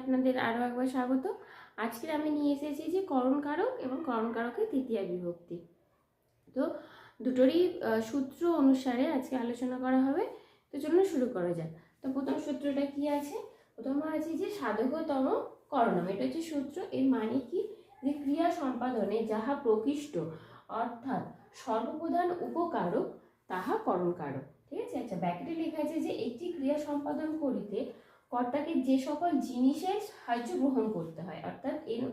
আপনাদের আরও একবার স্বাগত। আজকে আমি নিয়ে এসেছি যে করণ কারক এবং করণ কারকের তৃতীয় বিভক্তি। তো দুটোরই সূত্র অনুসারে আজকে আলোচনা করা হবে। তো চলুন শুরু করা যাক। তো প্রথম সূত্রটা কি আছে? প্রথম আছে যে সাধকতম করণম। এটা হচ্ছে সূত্র। এর মানে কি? যে ক্রিয়া সম্পাদনে যাহা প্রকৃষ্ট, অর্থাৎ সর্বপ্রধান উপকারক, তাহা করণ কারক। ঠিক আছে? আচ্ছা ব্যাকেটে লেখা আছে যে একটি ক্রিয়া সম্পাদন করিতে কর্তাকে যে সকল জিনিসের সাহায্য গ্রহণ করতে হয়, অর্থাৎ এর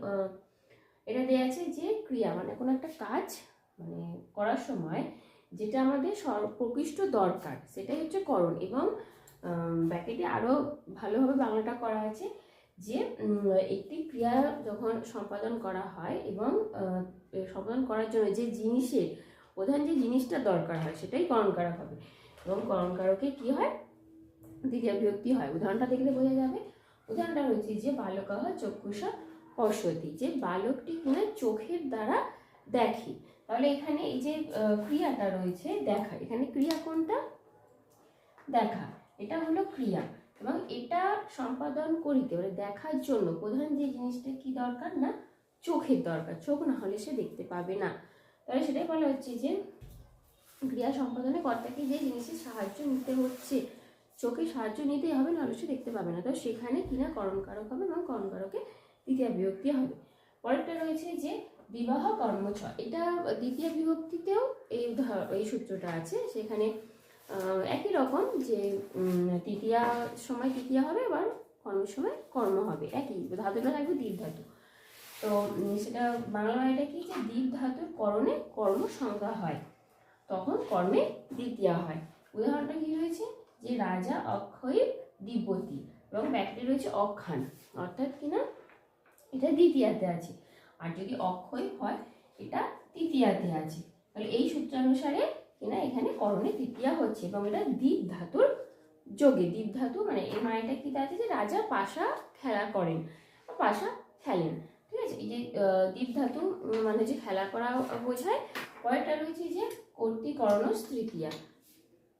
এটা দেওয়া আছে যে ক্রিয়া মানে কোনো একটা কাজ মানে করার সময় যেটা আমাদের প্রকৃষ্ট দরকার, সেটাই হচ্ছে করণ এবং ব্যাকেটে আরও ভালোভাবে বাংলাটা করা আছে যে একটি ক্রিয়া যখন সম্পাদন করা হয় এবং সম্পাদন করার জন্য যে জিনিসের প্রধান যে জিনিসটা দরকার হয়, সেটাই করণকারক হবে। এবং করণকারকে কি হয়? দ্বিতীয় বিভক্তি হয়। উদাহরণটা দেখলে বোঝা যাবে। উদাহরণটা হচ্ছে যে বালকাহ চক্ষুষা পশ্যতি যে বালকটি কিনা চোখের দ্বারা দেখে। তাহলে এখানে এই যে ক্রিয়াটা রয়েছে, দেখা। এখানে ক্রিয়া কোনটা? দেখা। এটা হলো ক্রিয়া। এবং এটা সম্পাদন করিতে মানে দেখার জন্য প্রধান যে জিনিসটা কি দরকার না? চোখের দরকার। চোখ না হলে সে দেখতে পাবে না। তাহলে সেটাই বলা হচ্ছে যে, ক্রিয়া সম্পাদনে কর্তাকে যে জিনিসের সাহায্য নিতে হচ্ছে চোখে সাহায্য নিতেই হবে, নাহলে সে দেখতে পাবে না। তো সেখানে কিনা করণকারক হবে এবং করণকারকে দ্বিতীয় বিভক্তি হবে। পরেরটা রয়েছে যে বিবাহ কর্মছ এটা দ্বিতীয় বিভক্তিতেও এই এই সূত্রটা আছে। সেখানে একই রকম যে তৃতীয়া সময় তৃতীয়া হবে, আবার কর্মের সময় কর্ম হবে। একই। ধাতুটা থাকবে দ্বীপ ধাতু। তো সেটা বাংলা মানেটা কি? যে দ্বীপ ধাতুর করণে কর্ম সংজ্ঞা হয়। তখন কর্মে দ্বিতীয়া হয়। উদাহরণটা কি রয়েছে যে রাজা অক্ষয় দিব্যতি এবং ব্যাকটে রয়েছে অক্ষান অর্থাৎ কিনা এটা দ্বিতীয়াতে আছে। আর যদি অক্ষয় হয়, এটা তৃতীয়াতে আছে। তাহলে এই সূত্রানুসারে কিনা এখানে করণে তৃতীয়া হচ্ছে এবং এটা দ্বীপ ধাতুর যোগে। দ্বীপ ধাতু মানে এই মানেটা কি? আছে যে রাজা পাশা খেলা করেন, পাশা খেলেন। ঠিক আছে? এই যে দ্বীপ ধাতু মানে যে খেলা করা বোঝায়, পরেরটা রয়েছে যে কর্তৃকরণ তৃতীয়া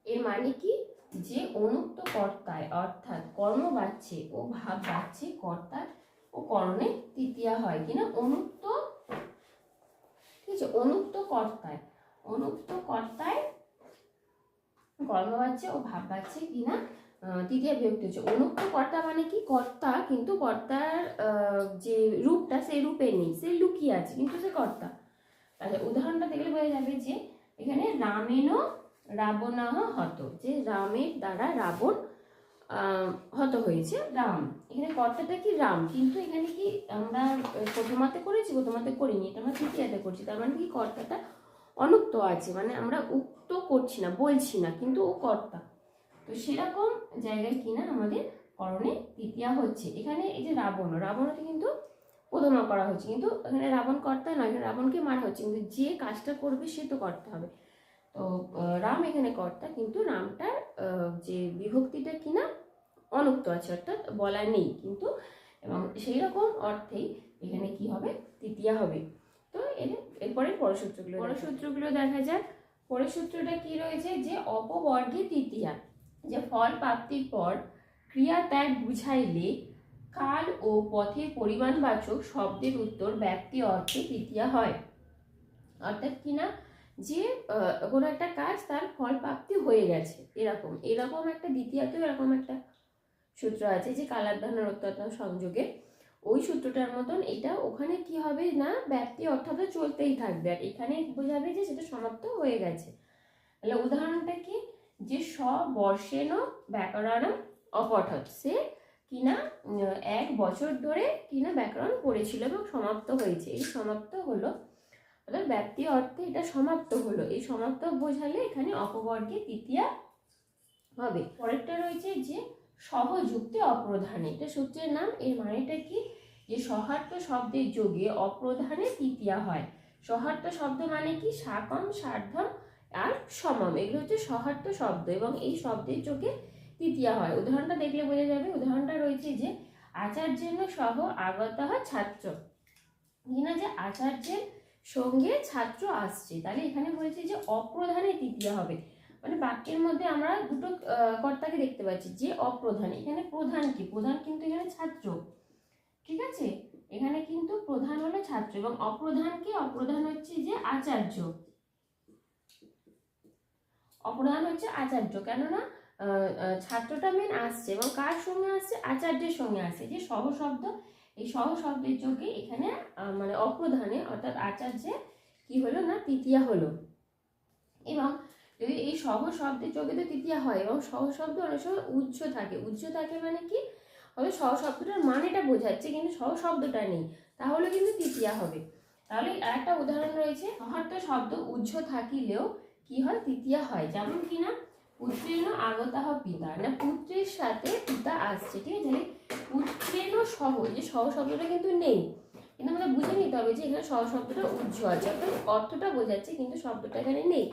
এর মানে কি? যে অনুক্ত কর্তায় অর্থাৎ কর্মবাচ্যে ও ভাব বাচ্যে কর্তার ও করণে তৃতীয়া হয়। কিনা? অনুক্ত ঠিক আছে অনুক্ত কর্তায় অনুক্ত কর্তায় কর্মবাচ্যে ও ভাব বাচ্যে কিনা তৃতীয় বিভক্তি হচ্ছে। অনুক্ত কর্তা মানে কি? কর্তা, কিন্তু কর্তার যে রূপটা সেই রূপে নেই, সে লুকিয়ে আছে, কিন্তু সে কর্তা। আচ্ছা উদাহরণটা দেখলে বোঝা যাবে যে এখানে রামেনও রাবণাহ হত, যে রামের দ্বারা রাবণ হত হয়েছে। রাম, এখানে কর্তাটা কি রাম? কিন্তু এখানে কি আমরা প্রথমাতে করেছি, প্রথমাতে করিনি, এটা আমরা তৃতীয়াতে করছি। তার মানে কি কর্তাটা অনুক্ত আছে মানে আমরা উক্ত করছি না, বলছি না, কিন্তু ও কর্তা। তো সেরকম জায়গায় কিনা আমাদের করণে তৃতীয়া হচ্ছে। এখানে এই যে রাবণ, রাবণকে কিন্তু প্রথমা করা হচ্ছে। কিন্তু এখানে রাবণ কর্তা নয় রাবণকে মারা হচ্ছে। কিন্তু যে কাজটা করবে সে তো করতে হবে। তো রাম এখানে কর্তা, কিন্তু রামটার যে বিভক্তিটা কিনা অনুক্ত আছে, অর্থাৎ বলা নেই, কিন্তু এবং সেই রকম অর্থেই এখানে কি হবে? তৃতীয়া হবে। তো এর এরপরে পরসূত্রগুলো পরসূত্রগুলো দেখা যাক। পরসূত্রটা কি রয়েছে? যে অপবর্গে তৃতীয়া, যে ফল প্রাপ্তির পর ক্রিয়া ত্যাগ বুঝাইলে কাল ও পথের পরিমাণবাচক শব্দের উত্তর ব্যক্তি অর্থে তৃতীয়া হয়। অর্থাৎ কিনা? যে কোনো একটা কাজ তার ফল প্রাপ্তি হয়ে গেছে। এরকম এরকম একটা দ্বিতীয়তেও এরকম একটা সূত্র আছে যে কালাধ্যানের অত্যন্ত সংযোগে। ওই সূত্রটার মতন এটা ওখানে কি হবে না ব্যক্তি অর্থাৎ চলতেই থাকবে। আর এখানে বোঝাবে যে, সেটা সমাপ্ত হয়ে গেছে। তাহলে উদাহরণটা কি? যে স্ববর্ষেন ব্যাকরণ অপঠত সে কিনা এক বছর ধরে কিনা ব্যাকরণ পড়েছিল এবং সমাপ্ত হয়েছে। এই সমাপ্ত হলো অর্থাৎ ব্যক্তি অর্থে এটা সমাপ্ত হলো। এই সমাপ্ত বোঝালে এখানে অপবর্গে তৃতীয়া হবে। পরেরটা রয়েছে যে সহযুক্তে অপ্রধানে। এটা সূত্রের নাম। এর মানেটা কি? যে সহার্থ শব্দের যোগে অপ্রধানে তৃতীয়া হয়। সহার্থ শব্দ মানে কি? সাকম, সার্ধম আর সমম। এগুলো হচ্ছে সহার্থ শব্দ এবং এই শব্দের যোগে তৃতীয়া হয়। উদাহরণটা দেখলে বোঝা যাবে। উদাহরণটা রয়েছে যে আচার্যের সহ আগত হয় ছাত্র কিনা যে আচার্যের সঙ্গে ছাত্র আসছে। তাহলে এখানে বলছে যে অপ্রধানে তৃতীয়া হবে। মানে বাক্যের মধ্যে আমরা দুটো কর্তাকে দেখতে পাচ্ছি যে অপ্রধান। এখানে প্রধান কি? প্রধান কিন্তু এখানে ছাত্র। ঠিক আছে? এখানে কিন্তু প্রধান হলো ছাত্র এবং অপ্রধান কি? অপ্রধান হচ্ছে যে আচার্য। অপ্রধান হচ্ছে আচার্য। কেননা ছাত্রটা মেন আসছে এবং কার সঙ্গে আসছে? আচার্যের সঙ্গে আসছে। যে সহ শব্দ এই সহ শব্দের যোগে এখানে মানে অপ্রধানে অর্থাৎ আচার্যে কি হলো না, তৃতীয়া হলো। এবং যদি এই সহ শব্দের যোগে তো তৃতীয়া হয়, এবং সহ শব্দ অনেক সময় উজ্জ থাকে। উজ্জ থাকে মানে কি? হবে সহ শব্দটার মানেটা বোঝাচ্ছে, কিন্তু সহ শব্দটা নেই। তাহলে কিন্তু তৃতীয়া হবে। তাহলে আর একটা উদাহরণ রয়েছে। সহার্থ শব্দ উজ্জ থাকিলেও কি হয়? তৃতীয়া হয়। যেমন কি না পুত্রেণ আগতাহ পিতা না পুত্রের সাথে পিতা আসছে, ঠিক আছে? তাহলে পুত্রেণ সহ, যে সহ শব্দটা কিন্তু নেই। কিন্তু আমাদের বুঝে নিতে হবে যে এখানে সহ শব্দটা উজ্জ আছে অর্থাৎ অর্থটা বোঝাচ্ছে, কিন্তু শব্দটা এখানে নেই।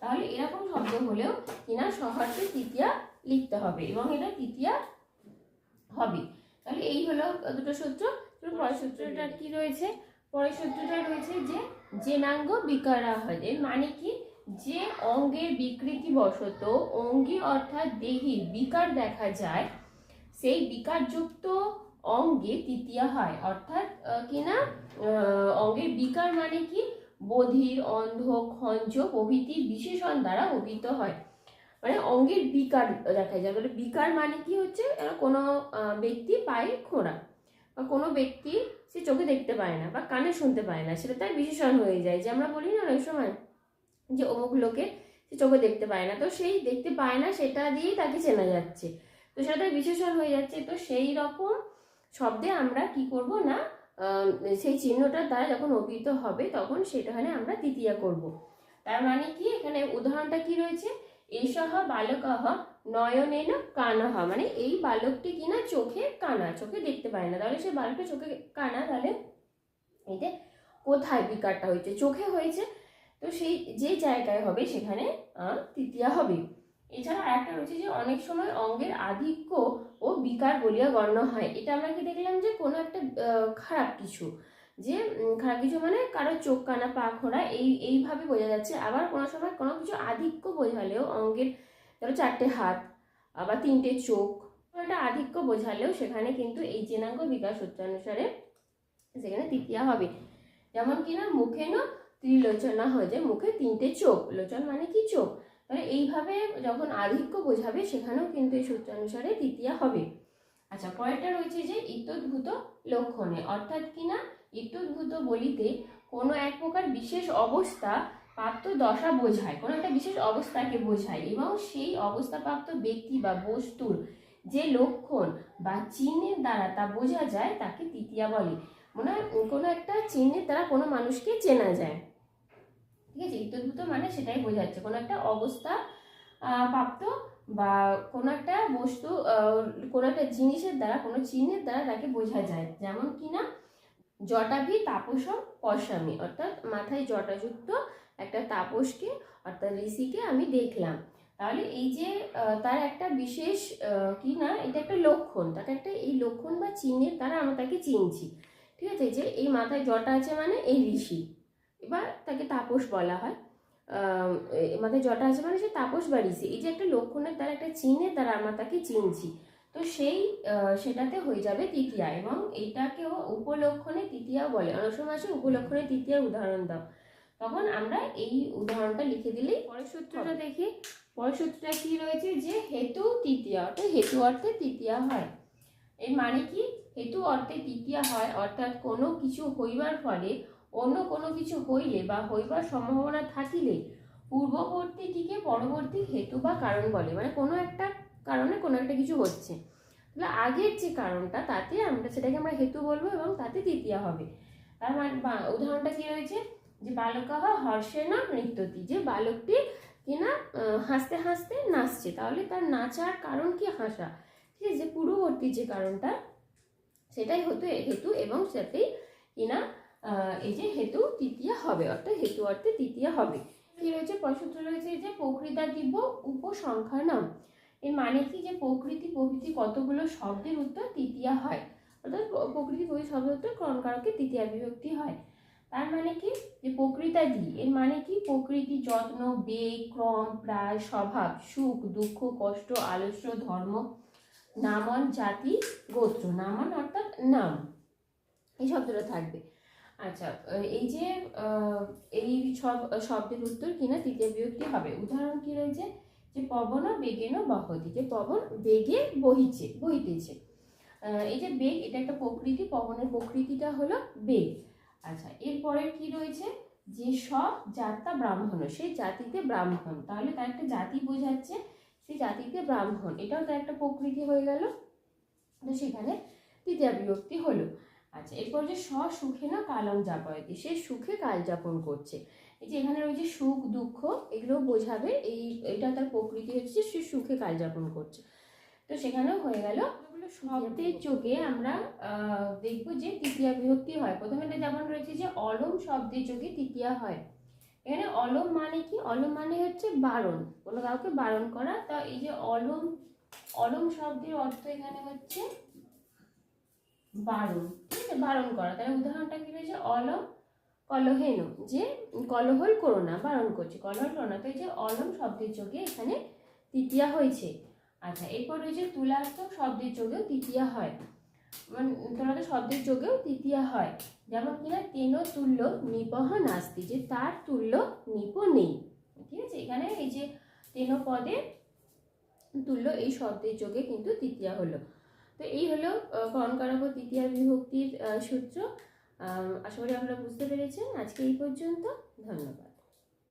তাহলে এরকম শব্দ হলেও কিনা সহার্থে তৃতীয়া লিখতে হবে এবং এটা তৃতীয়া হবে। তাহলে এই হলো দুটো সূত্র। পরের সূত্রটা কি রয়েছে? পরের সূত্রটা রয়েছে যে, জেনাঙ্গ বিকারা হয় এর মানে কি? যে অঙ্গের বিকৃতি বশত অঙ্গী অর্থাৎ দেহি বিকার দেখা যায় সেই বিকারযুক্ত অঙ্গে তৃতীয়া হয়। অর্থাৎ আহ, কি না? অঙ্গের বিকার মানে কি? বধির অন্ধ খঞ্জ প্রভৃতি বিশেষণ দ্বারা অভিহিত হয়। মানে অঙ্গের বিকার দেখা যায়। মানে বিকার মানে কি হচ্ছে? কোনো ব্যক্তি পায়ে খোঁড়া। বা কোনো ব্যক্তি সে চোখে দেখতে পায় না বা কানে শুনতে পায় না। সেটা তার বিশেষণ হয়ে যায়। যে আমরা বলি না অনেক সময় যে অমুক লোকে সে চোখে দেখতে পায় না। তো সেই দেখতে পায় না, সেটা দিয়েই তাকে চেনা যাচ্ছে। তো সেটা তার বিশেষণ হয়ে যাচ্ছে। তো সেই রকম শব্দে আমরা কি করব না সেই চিহ্নটার দ্বারা যখন অভিহিত হবে, তখন সেটা সেটাখানে আমরা তৃতীয়া করব। তার মানে কি? এখানে উদাহরণটা কি রয়েছে? এসহ বালকহ নয়নেন কানহ। মানে এই বালকটি কিনা চোখে কানা, চোখে দেখতে পায় না। তাহলে সে বালকটা চোখে কানা, তাহলে এটা কোথায় বিকারটা হয়েছে? চোখে হয়েছে তো সেই যে জায়গায় হবে সেখানে তৃতীয়া হবে। এছাড়া আরেকটা রয়েছে যে অনেক সময় অঙ্গের আধিক্য ও বিকার বলিয়া গণ্য হয়। এটা আমরা কি দেখলাম যে কোনো একটা খারাপ কিছু, যে খারাপ কিছু মানে কারও চোখ, কানা, পা, খোঁড়া, এই, এইভাবে বোঝা যাচ্ছে। আবার কোনো সময় কোনো কিছু আধিক্য বোঝালেও অঙ্গের ধরো চারটে হাত, আবার তিনটে চোখ একটা আধিক্য বোঝালেও সেখানে কিন্তু এই জেনাঙ্গ বিকাশ সূত্রানুসারে সেখানে তৃতীয়া হবে। যেমন কিনা মুখে না ত্রিলোচনা হয়ে মুখে তিনটে চোখ। লোচন মানে কি চোখ? তাহলে এইভাবে যখন আধিক্য বোঝাবে, সেখানেও কিন্তু এই সূত্রানুসারে তৃতীয়া হবে। আচ্ছা পরেরটা রয়েছে যে ইতোদ্ভূত লক্ষণে। অর্থাৎ কিনা ইতোদ্ভূত বলিতে কোনো এক প্রকার বিশেষ অবস্থা প্রাপ্ত দশা বোঝায়। কোনো একটা বিশেষ অবস্থাকে বোঝায় এবং সেই অবস্থাপ্রাপ্ত ব্যক্তি বা বস্তুর যে লক্ষণ বা চিহ্নের দ্বারা তা বোঝা যায়, তাকে তৃতীয়া বলে। মনে হয় কোনো একটা চিহ্নের দ্বারা কোনো মানুষকে চেনা যায়। ঠিক আছে? ইতদ্ভূত মানে সেটাই বোঝাচ্ছে কোনো একটা অবস্থা প্রাপ্ত বা কোনো একটা বস্তু কোনো একটা জিনিসের দ্বারা, কোনো চিহ্নের দ্বারা তাকে বোঝা যায়। যেমন কি না? জটাভি তাপস পশ্যামি অর্থাৎ মাথায় জটাযুক্ত একটা তাপসকে, অর্থাৎ ঋষিকে আমি দেখলাম। তাহলে এই যে তার একটা বিশেষ কি না? এটা একটা লক্ষণ। তাকে একটা এই লক্ষণ বা চিহ্নের দ্বারা আমরা তাকে চিনছি। ঠিক আছে? যে এই মাথায় জটা আছে মানে এই ঋষি। এবার তাকে তাপস বলা হয়। মাথায় জটা আছে মানে সে তাপস বা ঋষি। এই যে একটা লক্ষণের দ্বারা একটা চিহ্নের দ্বারা আমরা তাকে চিনছি। তো সেই সেটাতে হয়ে যাবে তৃতীয়া এবং এইটাকেও উপলক্ষণে তৃতীয়া বলে। অনেক সময় আসে উপলক্ষণে তৃতীয়ার উদাহরণ দাও। তখন আমরা এই উদাহরণটা লিখে দিলেই পরের সূত্রটা দেখি। পরের সূত্রটা কি রয়েছে? যে হেতু তৃতীয়া অর্থাৎ হেতু অর্থে তৃতীয়া হয়। এর মানে কি? হেতু অর্থে তৃতীয়া হয় অর্থাৎ কোনো কিছু হইবার ফলে অন্য কোনো কিছু হইলে বা হইবার সম্ভাবনা থাকিলে পূর্ববর্তীটিকে পরবর্তী হেতু বা কারণ বলে। মানে কোনো একটা কারণে কোনো একটা কিছু হচ্ছে। তাহলে আগের যে কারণটা, তাতে আমরা সেটাকে আমরা হেতু বলব এবং তাতে তৃতীয়া হবে। তার মানে উদাহরণটা কী হয়েছে যে বালকাহ হর্ষেনা নৃত্যতি যে বালকটি কিনা হাসতে হাসতে নাচছে। তাহলে তার নাচার কারণ কি হাসা? ঠিক আছে, পূর্ববর্তী যে কারণটা, সেটাই হতো, হেতু এবং সাথেই কিনা এই যে হেতু তৃতীয়া হবে, অর্থাৎ হেতু অর্থে তৃতীয়া হবে। কি রয়েছে? প্রসূত্র রয়েছে যে প্রকৃতা দিব্য উপসংখ্যা নাম। এর মানে কি? যে প্রকৃতি প্রভৃতি কতগুলো শব্দের উত্তর তৃতীয়া হয়। অর্থাৎ প্র- প্রকৃতি প্রভৃতি শব্দের উত্তর ক্রমকারকে তৃতীয়া বিভক্তি হয়। তার মানে কি? যে প্রকৃতা প্রকৃতাদি এর মানে কি? প্রকৃতি যত্ন, বেগ, ক্রম, প্রায় স্বভাব, সুখ, দুঃখ, কষ্ট, আলস্য, ধর্ম, নামন, জাতি, গোত্র। নামন অর্থাৎ নাম। এই শব্দটা থাকবে। আচ্ছা এই যে এই সব, শব্দের উত্তর কিনা তৃতীয় বিভক্তি হবে। উদাহরণ কি রয়েছে? যে পবন বেগেন বহতি, যে পবন বেগে বহিছে, বহিতেছে। এই যে বেগ, এটা একটা প্রকৃতি, পবনের প্রকৃতিটা হলো বেগ। আচ্ছা এরপরের কি রয়েছে? যে সব জাতা ব্রাহ্মণ, সেই জাতিতে ব্রাহ্মণ। তাহলে তার একটা জাতি বোঝাচ্ছে, সেই জাতিতে ব্রাহ্মণ। এটাও তার একটা প্রকৃতি হয়ে গেল। তো সেখানে তৃতীয় বিভক্তি হলো। আচ্ছা এরপর যে সুখে না কালম যাপয়তি সে সুখে কাল যাপন করছে। এই যে এখানে ওই যে সুখ দুঃখ এগুলো বোঝাবে এই এটা তার প্রকৃতি হচ্ছে সে সুখে কাল যাপন করছে। তো সেখানেও হয়ে গেল। শব্দের যোগে আমরা দেখব যে তৃতীয়া বিভক্তি হয়। প্রথমে এটা যেমন রয়েছে যে অলম শব্দের যোগে তৃতীয়া হয়। এখানে অলম মানে কি? অলম মানে হচ্ছে বারণ। কোনো কাউকে বারণ করা। তা এই যে অলম অলম শব্দের অর্থ এখানে হচ্ছে বারণ। ঠিক আছে, বারণ করা। তাহলে উদাহরণটা কি রয়েছে? অলম কলহেন, যে কলহল করো না, বারণ করছে। কলহল করো না, তো এই যে অলম শব্দের যোগে এখানে তৃতীয়া হয়েছে। আচ্ছা এরপর রয়েছে তুলার্থক শব্দের যোগেও তৃতীয়া হয়। মানে তুলার্থক শব্দের যোগেও তৃতীয়া হয়। যেমন কিনা, তেন তুল্য নিপহ নাস্তি, যে তার তুল্য নিপ নেই। ঠিক আছে, এখানে এই যে তেন পদে তুল্য এই শব্দের যোগে কিন্তু তৃতীয়া হলো। তো এই হলো আহ, তৃতীয় বিভক্তির সূত্র। আশা করি আপনারা বুঝতে পেরেছেন। আজকে এই পর্যন্ত। ধন্যবাদ।